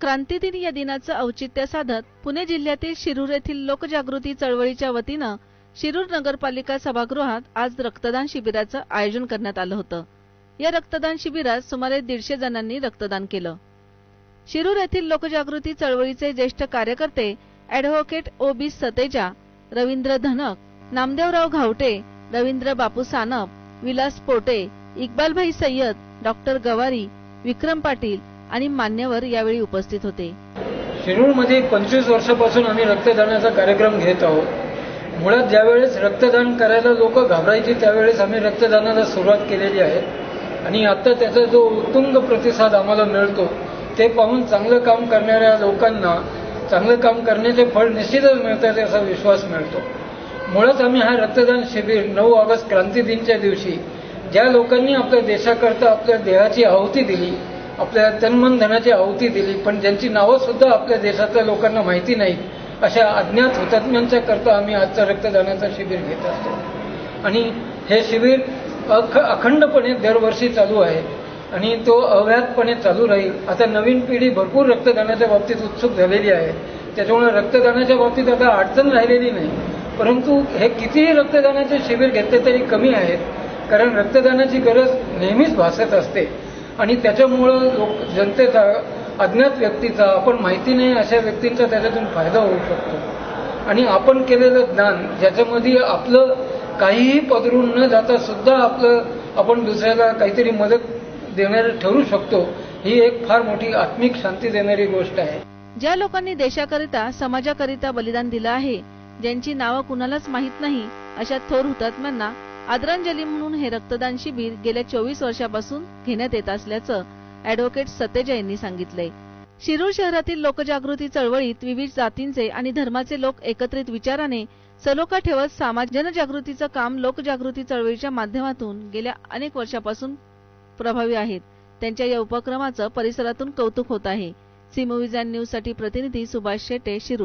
क्रांतीदिन या दिनाचं औचित्य साधत पुणे जिल्ह्यातील शिरूर येथील लोकजागृती चळवळीच्या वतीनं शिरूर नगरपालिका सभागृहात आज रक्तदान शिबिराचं आयोजन करण्यात आलं होतं. या रक्तदान शिबिरात सुमारे दीडशे जणांनी रक्तदान केलं. शिरूर येथील लोकजागृती चळवळीचे ज्येष्ठ कार्यकर्ते advocate O B Sateja Ravindra Dhanak Namdevrao Ghawate Ravindra Bapu Sanap Vilas Pote इक्बालभाई Sayyad doctor गवारी विक्रम पाटील आणि मान्यवर यावेळी उपस्थित होते. शिरूरमध्ये पंचवीस वर्षापासून आम्ही रक्तदानाचा कार्यक्रम घेत आहोत. मुळात ज्यावेळेस रक्तदान करायला लोक घाबरायची त्यावेळेस आम्ही रक्तदानाला सुरुवात केलेली आहे. आणि आता त्याचा जो उत्तुंग प्रतिसाद आम्हाला मिळतो ते पाहून चांगलं काम करणाऱ्या लोकांना चांगलं काम करण्याचे फळ निश्चितच मिळतात याचा विश्वास मिळतो. मुळात आम्ही हा रक्तदान शिबिर नऊ ऑगस्ट क्रांती दिनच्या दिवशी ज्या लोकांनी आपल्या देशाकरता आपल्या देहाची आहुती दिली आपल्या तन्मन धनाची आहुती दिली पण ज्यांची नावं सुद्धा आपल्या देशातल्या लोकांना माहिती नाहीत अशा अज्ञात हुतात्म्यांच्या करता आम्ही आजचा रक्तदानाचं शिबिर घेत असतो. आणि हे शिबिर अख अखंडपणे दरवर्षी चालू आहे. आणि तो अव्याहतपणे चालू राहील. आता नवीन पिढी भरपूर रक्तदानाच्या बाबतीत उत्सुक झालेली आहे. त्याच्यामुळे रक्तदानाच्या बाबतीत आता अडचण राहिलेली नाही. परंतु हे कितीही रक्तदानाचे शिबिर घेतले तरी कमी आहेत. कारण रक्तदानाची गरज नेहमीच भासत असते. आणि त्याच्यामुळं लोक जनतेचा अज्ञात व्यक्तीचा आपण माहिती नाही अशा व्यक्तींचा त्याच्यातून फायदा होऊ शकतो. आणि आपण केलेलं ज्ञान ज्याच्यामध्ये आपलं काहीही पदरून न जाता सुद्धा आपलं आपण दुसऱ्याला काहीतरी मदत देणारं ठरू शकतो ही एक फार मोठी आत्मिक शांती देणारी गोष्ट आहे. ज्या लोकांनी देशाकरिता समाजाकरिता बलिदान दिलं आहे ज्यांची नावं कुणालाच माहीत नाही अशा थोर हुतात्म्यांना आदरांजली म्हणून हे रक्तदान शिबिर गेल्या चोवीस वर्षापासून घेण्यात येत असल्याचं अॅडव्होकेट सतेजा यांनी सांगितलंय. शिरूर शहरातील लोकजागृती चळवळीत विविध जातींचे आणि धर्माचे लोक एकत्रित विचाराने सलोखा ठेवत सामाज जनजागृतीचं काम लोकजागृती चळवळीच्या माध्यमातून गेल्या अनेक वर्षापासून प्रभावी आहेत. त्यांच्या या उपक्रमाचं परिसरातून कौतुक होत आहे. सी मूव्हीज अँड न्यूजसाठी प्रतिनिधी सुभाष शेटे शिरूर.